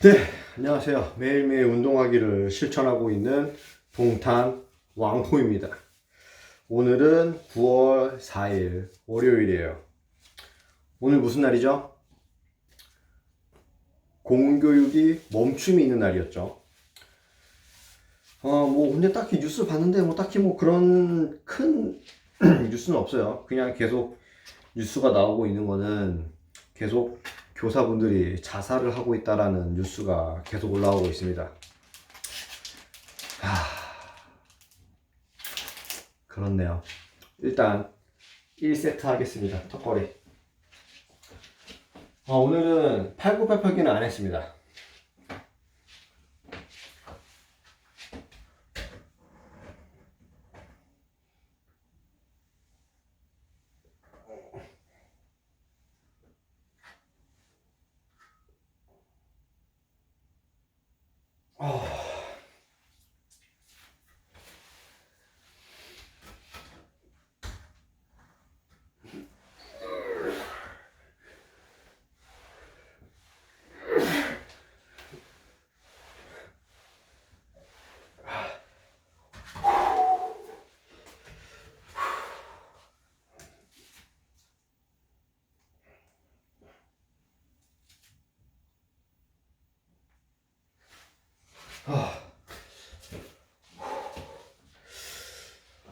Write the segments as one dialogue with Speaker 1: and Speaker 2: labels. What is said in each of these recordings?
Speaker 1: 네, 안녕하세요. 매일매일 운동하기를 실천하고 있는 동탄 왕호입니다. 오늘은 9월 4일 월요일이에요. 오늘 무슨 날이죠? 공교육이 멈춤이 있는 날이었죠. 어, 뭐, 근데 딱히 뉴스 봤는데, 뭐, 딱히 뭐 그런 큰 뉴스는 없어요. 그냥 계속 뉴스가 나오고 있는 거는 계속 교사분들이 자살을 하고 있다라는 뉴스가 계속 올라오고 있습니다. 하... 그렇네요. 일단 1세트 하겠습니다. 턱걸이. 아, 오늘은 팔굽혀펴기는 안 했습니다.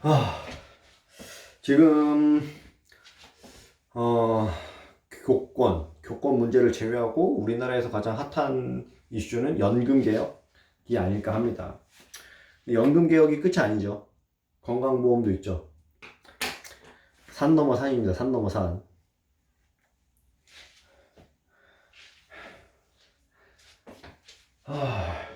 Speaker 1: 아, 지금 어, 교권, 교권 문제를 제외하고 우리나라에서 가장 핫한 이슈는 연금 개혁이 아닐까 합니다. 연금 개혁이 끝이 아니죠. 건강보험도 있죠. 산 넘어 산입니다. 산 넘어 산. 아.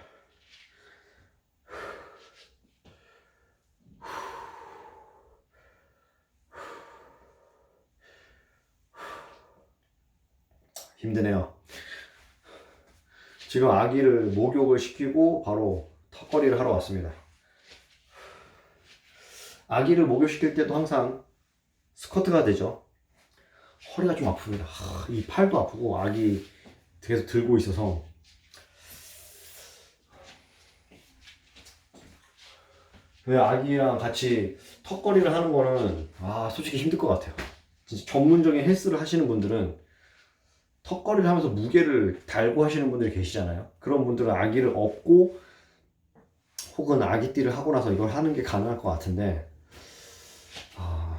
Speaker 1: 힘드네요. 지금 아기를 목욕을 시키고 바로 턱걸이를 하러 왔습니다. 아기를 목욕시킬 때도 항상 스쿼트가 되죠. 허리가 좀 아픕니다. 하, 이 팔도 아프고 아기 계속 들고 있어서 왜 아기랑 같이 턱걸이를 하는 거는 아 솔직히 힘들 것 같아요. 진짜 전문적인 헬스를 하시는 분들은 턱걸이를 하면서 무게를 달고 하시는 분들이 계시잖아요. 그런 분들은 아기를 업고 혹은 아기띠를 하고 나서 이걸 하는 게 가능할 것 같은데 아,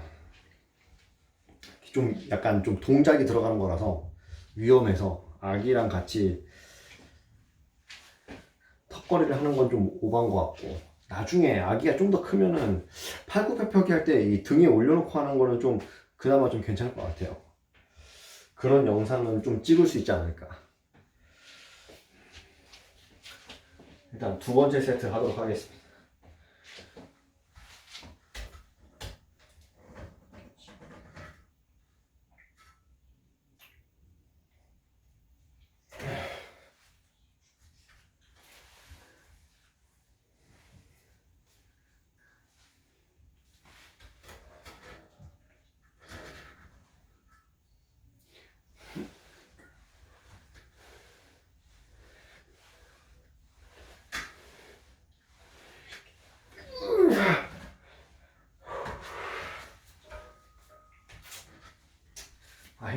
Speaker 1: 좀 약간 좀 동작이 들어가는 거라서 위험해서 아기랑 같이 턱걸이를 하는 건 좀 오반 것 같고 나중에 아기가 좀 더 크면은 팔굽혀펴기 할 때 이 등에 올려놓고 하는 거는 좀 그나마 좀 괜찮을 것 같아요. 그런 영상을 좀 찍을 수 있지 않을까. 일단 두 번째 세트 하도록 하겠습니다.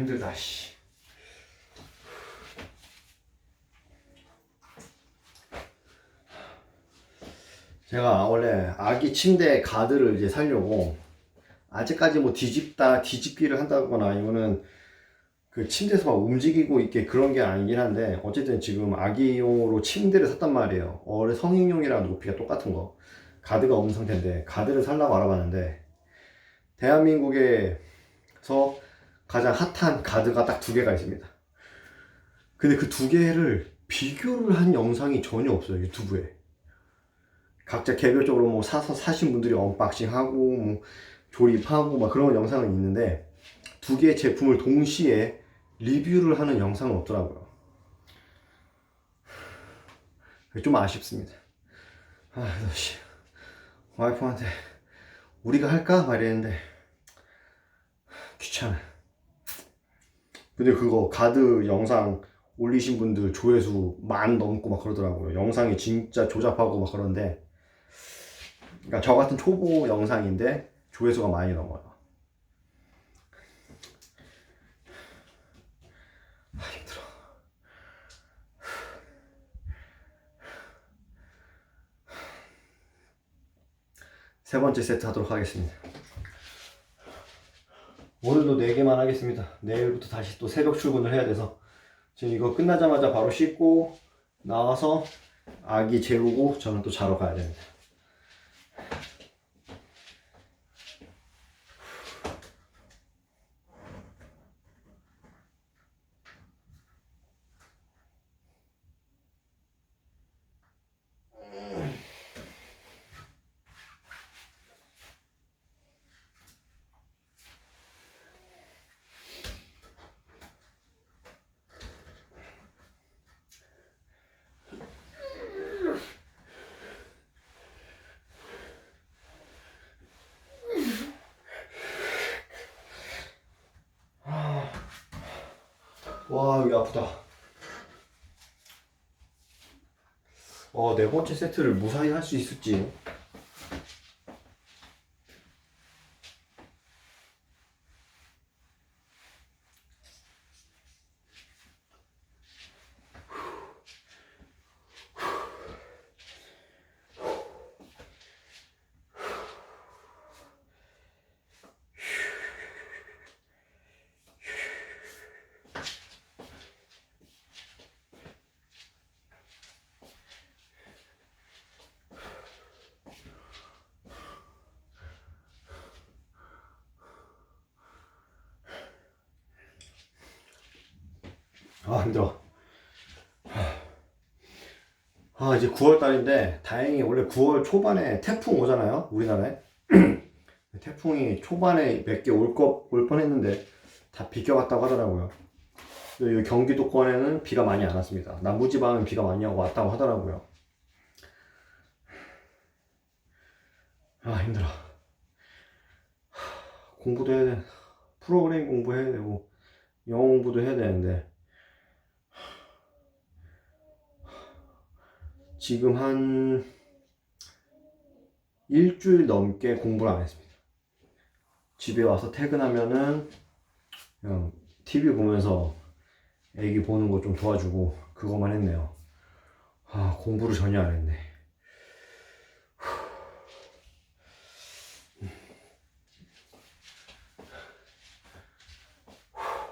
Speaker 1: 힘들다 씨. 제가 원래 아기 침대 가드를 이제 살려고 아직까지 뭐 뒤집다 뒤집기를 한다거나 아니면은 그 침대에서 막 움직이고 있게 그런 게 아니긴 한데 어쨌든 지금 아기용으로 침대를 샀단 말이에요 어른 성인용이랑 높이가 똑같은 거 가드가 없는 상태인데 가드를 살라고 알아봤는데 대한민국에서 가장 핫한 가드가 딱 두 개가 있습니다. 근데 그 두 개를 비교를 한 영상이 전혀 없어요, 유튜브에. 각자 개별적으로 뭐 사서 사신 분들이 언박싱하고, 뭐 조립하고, 막 그런 영상은 있는데, 두 개의 제품을 동시에 리뷰를 하는 영상은 없더라고요. 좀 아쉽습니다. 아, 씨. 와이프한테, 우리가 할까? 말했는데, 귀찮아. 근데 그거 가드 영상 올리신 분들 조회수 만 넘고 막 그러더라고요. 영상이 진짜 조잡하고 막 그런데 그러니까 저 같은 초보 영상인데 조회수가 많이 넘어요. 아, 힘들어. 세 번째 세트 하도록 하겠습니다. 오늘도 4개만 하겠습니다. 내일부터 다시 또 새벽 출근을 해야 돼서 지금 이거 끝나자마자 바로 씻고 나와서 아기 재우고 저는 또 자러 가야 됩니다. 와 여기 아프다. 어, 네 번째 세트를 무사히 할 수 있을지. 아 힘들어. 아 이제 9월 달인데 다행히 원래 9월 초반에 태풍 오잖아요 우리나라에. 태풍이 초반에 몇개올 뻔했는데 다 비껴갔다고 하더라고요. 경기도권에는 비가 많이 안 왔습니다. 남부지방은 비가 많이 왔다고 하더라고요. 아 힘들어. 공부도 해야 돼. 프로그램 공부해야 되고 영어 공부도 해야 되는데 지금 한 일주일 넘게 공부를 안 했습니다. 집에 와서 퇴근하면은 그냥 TV 보면서 애기 보는 거 좀 도와주고 그것만 했네요. 아, 공부를 전혀 안 했네.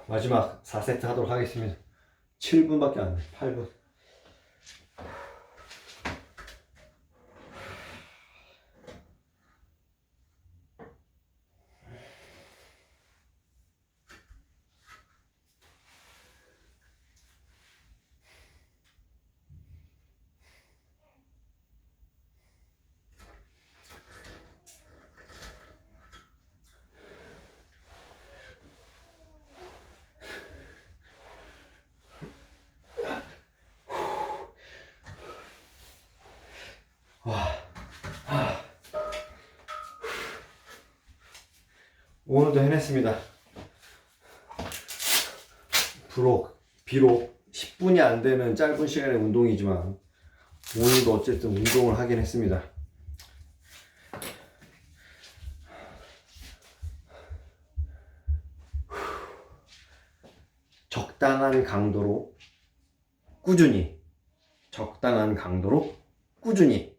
Speaker 1: 마지막 4세트 하도록 하겠습니다. 7분밖에 안 돼. 8분. 오늘도 해냈습니다. 비록, 비록 10분이 안 되는 짧은 시간의 운동이지만 오늘도 어쨌든 운동을 하긴 했습니다. 적당한 강도로 꾸준히 적당한 강도로 꾸준히